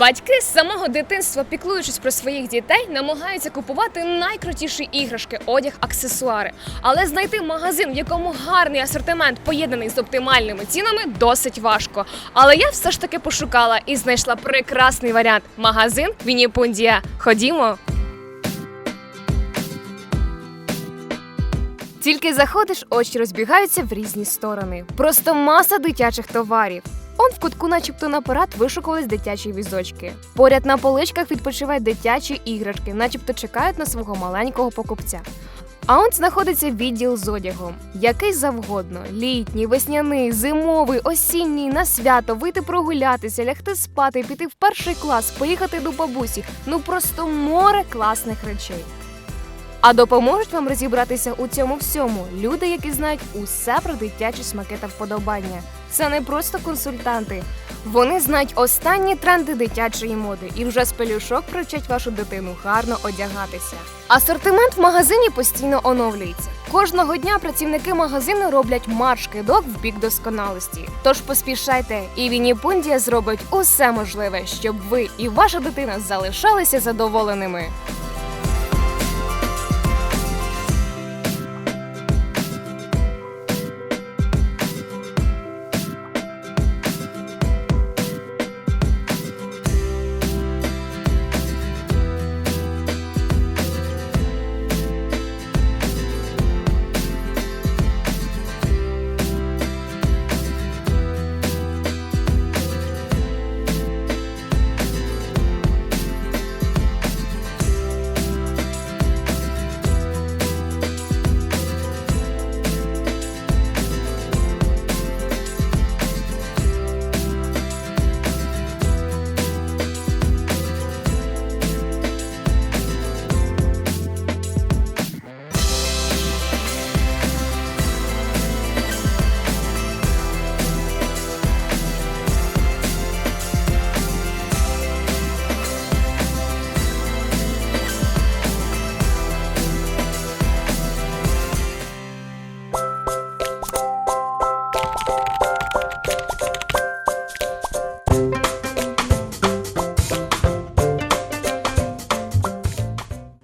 Батьки з самого дитинства, піклуючись про своїх дітей, намагаються купувати найкрутіші іграшки, одяг, аксесуари. Але знайти магазин, в якому гарний асортимент поєднаний з оптимальними цінами, досить важко. Але я все ж таки пошукала і знайшла прекрасний варіант магазин Вініпундія. Ходімо. Тільки заходиш, очі розбігаються в різні сторони. Просто маса дитячих товарів. Он в кутку, начебто на парад, вишукувались дитячі візочки. Поряд на поличках відпочивають дитячі іграшки, начебто чекають на свого маленького покупця. А он знаходиться відділ з одягом, який завгодно: літній, весняний, зимовий, осінній, на свято, вийти прогулятися, лягти спати, піти в перший клас, поїхати до бабусі. Ну просто море класних речей. А допоможуть вам розібратися у цьому всьому люди, які знають усе про дитячі смаки та вподобання. Це не просто консультанти. Вони знають останні тренди дитячої моди і вже з пелюшок привчать вашу дитину гарно одягатися. Асортимент в магазині постійно оновлюється. Кожного дня працівники магазину роблять марш кидок в бік досконалості. Тож поспішайте, і Вініпундія зробить усе можливе, щоб ви і ваша дитина залишалися задоволеними.